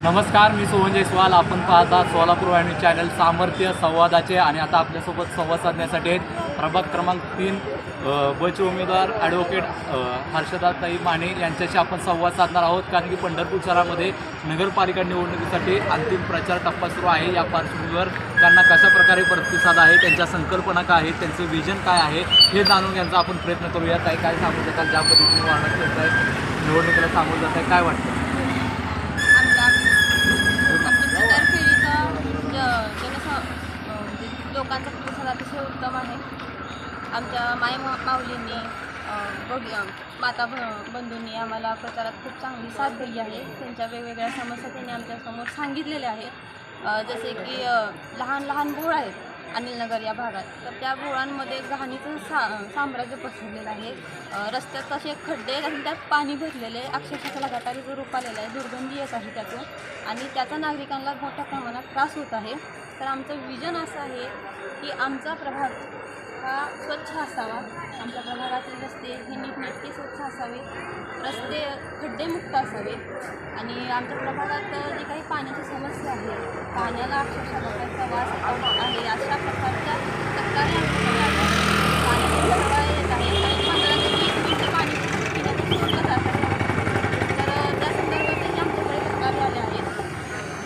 नमस्कार मी सोहन जयस्वाल आपण पाहता सोलापूर वाहिनी चॅनल सामर्थ्य संवादाचे आणि आता आपल्यासोबत संवाद साधण्यासाठी आहेत प्रभाग क्रमांक तीन बच बचे उमेदवार ॲडव्होकेट हर्षदाताई माने यांच्याशी आपण संवाद साधणार आहोत. कारण की पंढरपूर शहरामध्ये नगरपालिका निवडणुकीसाठी अंतिम प्रचार टप्पा सुरू आहे. या पार्श्वभूमीवर त्यांना कशा प्रकारे प्रतिसाद आहे त्यांच्या संकल्पना काय आहेत त्यांचं विजन काय आहे हे जाणून घ्यायचा आपण प्रयत्न करूया. काही काय सांगू शकाल? ज्या पद्धतीने वाढत आहे निवडणुकीला सामोरं जात आहे काय वाटतं आमच्या आमच्या फेरीचा ज जनस म्हणजे लोकांचा प्रतिसाद अतिशय उत्तम आहे आमच्या माय माऊलींनी बघ माता भ बंधूंनी आम्हाला प्रचारात खूप चांगली साथ दिली आहे. त्यांच्या वेगवेगळ्या समस्या त्यांनी आमच्यासमोर सांगितलेल्या आहेत. जसे की लहान लहान भोळ आहेत अनिलनगर या भागात. तर त्या भोळांमध्ये घाणीचं सा साम्राज्य पसरलेलं आहे. रस्त्यात असे खड्डे आहेत आणि त्यात पाणी भरलेले आहे. अक्षरशः त्याला गटारीचं रूप आलेलं आहे. दुर्गंधी येत आहे त्यातून. आणि त्याचा नागरिकांना मोठ्या प्रमाणात त्रास होत आहे. तर आमचं विजन असं आहे की आमचा प्रभाग हा स्वच्छ असावा. आमच्या प्रभागातील रस्ते हे नीटनेटके स्वच्छ असावे. रस्ते खड्डेमुक्त असावे. आणि आमच्या प्रभागात जी काही पाण्याची समस्या आहे पाण्याला अक्षरशः लोकांचा वास आहे. अशा प्रकारच्या तक्रारी आमच्या आल्या आहेत. पाण्याची तक्रार येत आहे आणि पंधरा ते वीस मिनिटं पाणी पिण्याचं सोडलं जात आहे तर त्या संदर्भातही आमच्याकडे तक्रारी आल्या आहेत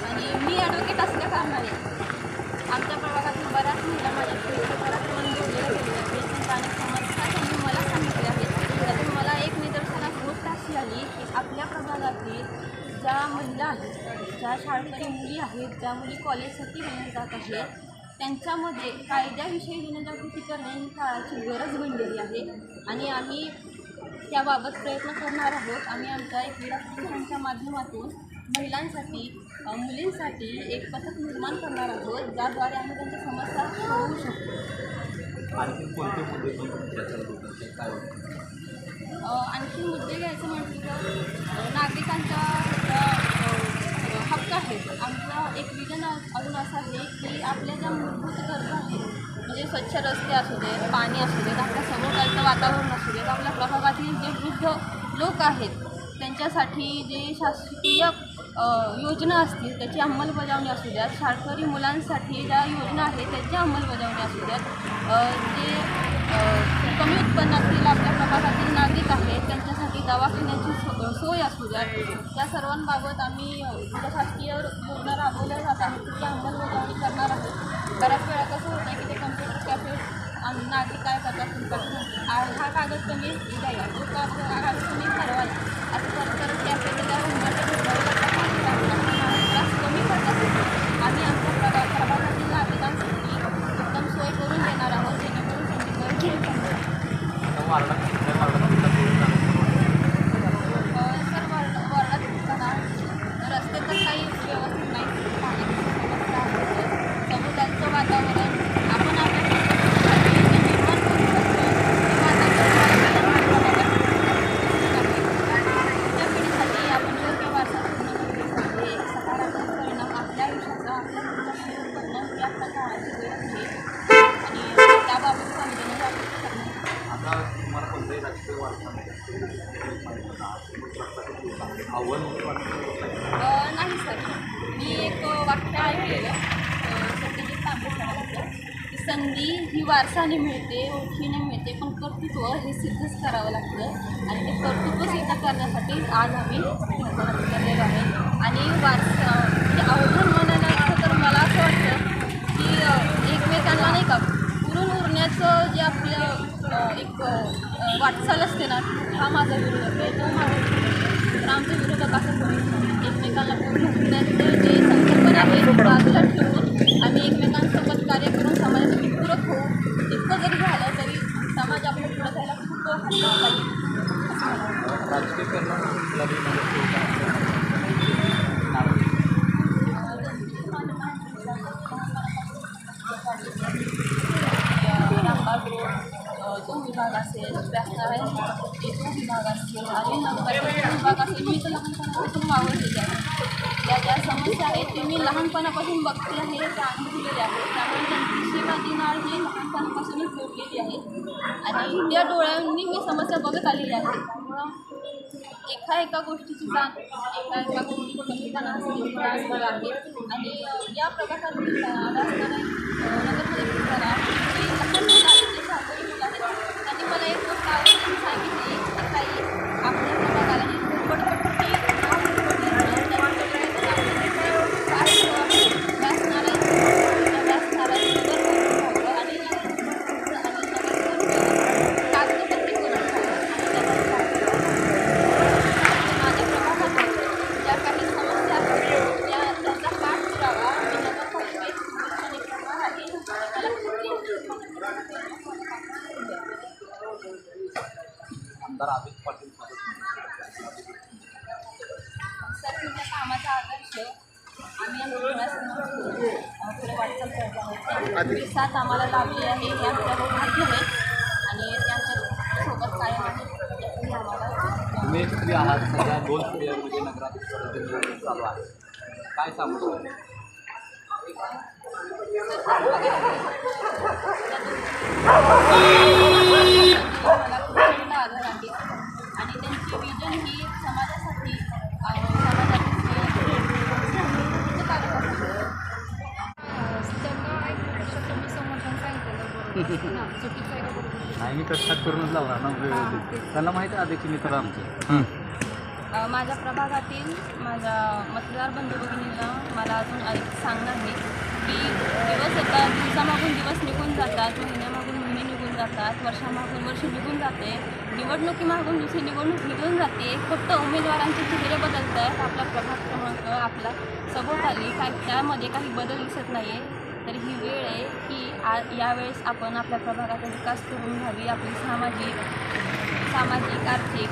आणि मी ॲडव्होकेट असल्या कारणाने आमच्या प्रभागातील बऱ्याच महिला माझ्या प्रचारात मन जोडलेल्या गेलेल्या आहेत त्यांच्या अनेक समस्या त्यांनी मला सांगितल्या आहेत त्यातून मला एक निदर्शनास गोष्ट अशी आली की आपल्या प्रभागातील ज्या महिला आहेत ज्या शाळकरी मुली आहेत ज्या कॉलेजसाठी घेण्यात जात आहेत त्यांच्यामध्ये कायद्याविषयी जनजागृती करणे ही काळाची गरज बनलेली आहे. आणि आम्ही त्याबाबत प्रयत्न करणार आहोत. आम्ही आमच्या एक क्रीडा माध्यमातून महिलांसाठी मुलींसाठी एक पथक निर्माण करणार आहोत. ज्याद्वारे आम्ही त्यांच्या समस्या सोडवू शकतो. आणखी मुद्दे घ्यायचं म्हटलं तर अ, नागरिकांचा ज्या, अ, हक्क आहेत योजना अजून असं आहे की आपल्या ज्या मूलभूत गरजा आहेत म्हणजे स्वच्छ रस्ते असू देत पाणी असू देत आपल्या सभोवतालचं वातावरण असू देत आपल्या प्रभागातील जे वृद्ध लोक आहेत त्यांच्यासाठी जे शासकीय योजना असतील त्याची अंमलबजावणी असू द्यात शाळकरी मुलांसाठी ज्या योजना आहेत त्याची अंमलबजावणी असू द्यात जे अ, कमी उत्पन्नातील आपल्या प्रभागातील नागरिक आहेत त्यांच्यासाठी दवाखान्याची सोय असू द्या. त्या सर्वांबाबत आम्ही प्रशासकीय म्हणजे योजना राबवल्या जात आहेत ती अंमलबजावणी करणार आहोत. बऱ्याच वेळा कसं होतं की ते कम्प्युटर कॅफे नागरिक काय करतात तुमच्याकडून हा कागद तुम्ही द्यायला तो कागद हा कागद तुम्ही ठरवायला असं तर कॅफे त्या रुग्णाच्या भेटावं लागतात आणि नागरिकांना त्रास कमी करण्यासाठी आम्ही आमच्या प्रभा प्रभागातील नागरिकांसाठी उत्तम सोय करून देणार आहोत जेणेकरून त्यांची गरज होईल आता वार्डात कुठल्या वार्डात कुठला तोडून सर वॉर्ड वॉर्डात बघा रस्ते तर काही व्यवस्थित नाही पाण्याची समस्या आहे समुद्राचं वातावरण आपण आपल्या प्रभागासाठी जे निर्माण करू शकतो ते वातावरण पुढच्या पिढीसाठी आपण योग्य वारसा पूर्ण करण्यासाठी एक सकारात्मक परिणाम आपल्या आयुष्याचा आपल्या मुलांवर परिणाम ही आपल्या काळाची गरज आहे आणि त्याबाबत आम्ही जनजागृती करणे आता तुम्हाला कोणत्याही राजकीय वारसा आव्हान म्हणून वाटतं अ, नाही सर. मी एक वाक्य ऐकलेलं सत्यजित की संधी ही वारसाने मिळते ओळखीने मिळते पण कर्तृत्व हे सिद्धच करावं लागतं. आणि ते कर्तृत्व सिद्ध करण्यासाठी आज आम्ही आहे. विभाग असेल व्यासनारायण विभाग असेल आणि विभाग असेल मी तर लहानपणापासून आहे. त्या ज्या समस्या आहेत ते मी लहानपणापासून बघते आहे त्या दिलेले आहे. त्यामुळे त्यांची माझी नाळ ही लहानपणापासूनच जोडलेली आहे. आणि त्या डोळ्यांनी मी समस्या बघत आलेली आहे. त्यामुळं एका एका गोष्टीची जाण एका एका गोष्टी प्रत्येकाला असणार आहे. आणि या प्रकारात असणारे नगरमध्ये 最近。आमदार अमित पाटील सर तुमच्या कामाचा आदर्श आम्ही पुढे वाटचाल करत आहोत. आम्हाला लाभली आहे हे आमच्या भाग्य आहे आणि त्यांच्यासोबत कायम आहे याचंही आम्हाला तुम्ही आहात सध्या दोन स्त्रियांमध्ये नगरात चालू आहे. काय सांगू शकता? आहे का बरोबर नाही मी कष्टात करूनच लावला ना हां, तेच. त्यांना माहिती आहे अध्यक्ष मित्र आमचे. माझ्या प्रभागातील माझ्या मतदार बंधू भगिनींना मला अजून एक सांगणं आहे की दिवस येतात दिवसामागून दिवस निघून जातात महिन्यामागून जातात वर्षामागून वर्ष निघून जाते. निवडणुकीमागून दुसरी निवडणूक निघून जाते. फक्त उमेदवारांचे चेहरे बदलत आहेत आपला प्रभाग क्रमांक आपला सभोवताली काय त्यामध्ये काही बदल दिसत नाही आहे तर ही वेळ आहे की आ यावेळेस आपण आपल्या प्रभागाचा विकास करून घ्यावी. आपली सामाजिक सामाजिक आर्थिक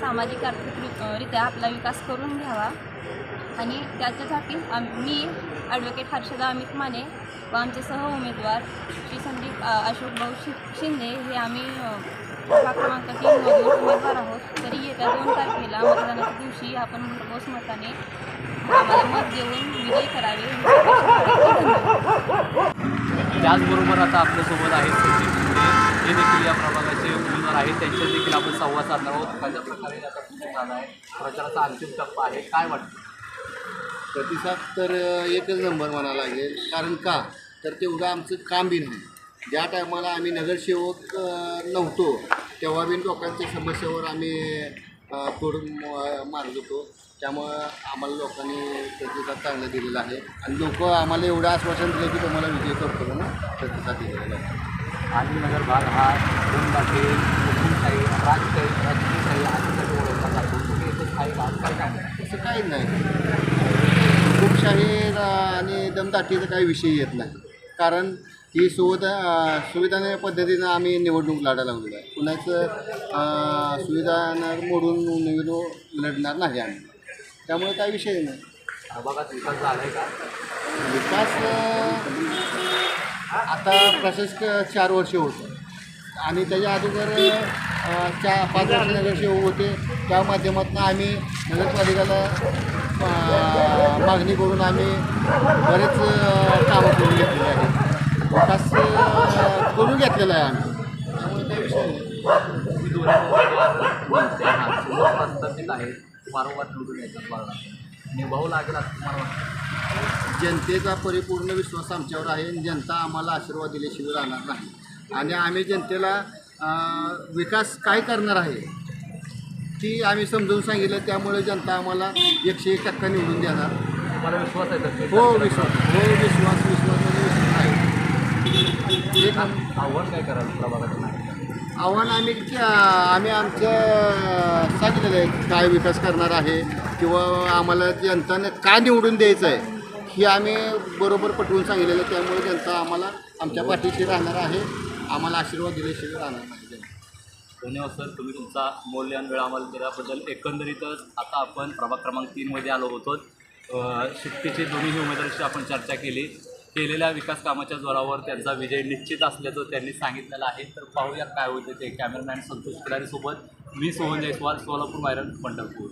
सामाजिक आर्थिक रित्या आपला विकास करून घ्यावा. आणि त्याच्यासाठी आम मी ॲडव्होकेट हर्षदा अमित माने व आमचे सह उमेदवार श्री संदीप अशोक भाऊ शि शिंदे हे आम्ही अ, क्रमांक तीनमधून उमेदवार आहोत. तरी येत्या दोन तारखेला मतदानाच्या दिवशी आपण भरघोस मताने आम्हाला मत देऊन विजय करावे. त्याचबरोबर आता आपल्यासोबत आहेत हे देखील या प्रभागाचे उमेदवार आहेत. त्यांच्या देखील आपण संवाद साधणार आहोत. कशा प्रकारे याचा तुमचा झाला आहे प्रचाराचा अंतिम टप्पा आहे. काय वाटतं? प्रतिसाद तर एकच नंबर म्हणा लागेल. कारण का? तर तेवढं आमचं काम बी नाही. ज्या टायमाला आम्ही नगरसेवक नव्हतो तेव्हा बी लोकांच्या समस्यावर आम्ही थोडं मारत होतो त्यामुळं आम्हाला लोकांनी प्रतिसाद चांगला दिलेला आहे. आणि लोक आम्हाला एवढं आश्वासन दिलं की तुम्हाला विजय करतो म्हणून प्रतिसाद दिलेला आहे. आणि नगर भाग हा दोन बाटे हुकुमशाही राजशाही राजकीयशाही ओळखला जातो. तुम्ही स्थायिक आहात काय? तसं काही नाही. लोकशाही आणि दमदाटीचा काही विषय येत नाही. कारण ही सुविधा सुविधाने पद्धतीनं आम्ही निवडणूक लढा लावलेला आहे. कुणाचं सुविधा सुविधानं मोडून निवडणूक लढणार नाही आम्ही. त्यामुळे काही विषय नाही. विकास झाला आहे का विकास आता प्रशासक चार वर्ष होतं. आणि त्याच्या अगोदर चार पाच वर्ष नगरसेवक होते. त्या माध्यमातून आम्ही नगरपालिकेला मागणी करून आम्ही बरेच कामं करून घेतलेले आहेत. विकास करून घेतलेला आहे आम्ही. त्यामुळे काही विषय नाही. वारंवार निवडून निभावू लागेल असं तुम्हाला वाटतं? जनतेचा परिपूर्ण विश्वास आमच्यावर आहे. आणि जनता आम्हाला आशीर्वाद दिल्याशिवाय राहणार नाही. आणि आम्ही जनतेला विकास काय करणार आहे? ती आम्ही समजून सांगितलं त्यामुळे जनता आम्हाला एकशे एक टक्का निवडून देणार. विश्वास आहे तर हो विश्वास हो विश्वास विश्वास म्हणजे विश्वास आहे. एक आव्हान काय कराल प्रभागाचं नाही आव्हान आम्ही आम्ही आमचं सांगितलेलं आहे काय विकास करणार आहे किंवा आम्हाला जनताने का निवडून द्यायचं आहे ही आम्ही बरोबर पटवून सांगितलेलं आहे त्यामुळे जनता आम्हाला आमच्या पाठीशी राहणार आहे. आम्हाला आशीर्वाद दिल्याशिवाय राहणार नाही. जनता. धन्यवाद सर. तुम्ही तुमचा मौल्यवान वेळ आम्हाला दिल्याबद्दल. एकंदरीतच आता आपण प्रभाग क्रमांक तीनमध्ये आलो होतो. अ, शिट्टीचे दोन्हीही उमेदवारांशी आपण चर्चा केली. केलेल्या विकास कामाच्या जोरावर त्यांचा विजय निश्चित असल्याचं त्यांनी सांगितलेलं आहे. तर पाहूया काय होते ते. कॅमेरामॅन संतोष खिलारीसोबत मी सोहन जयस्वाल सोलापूर मायरन पंढरपूर.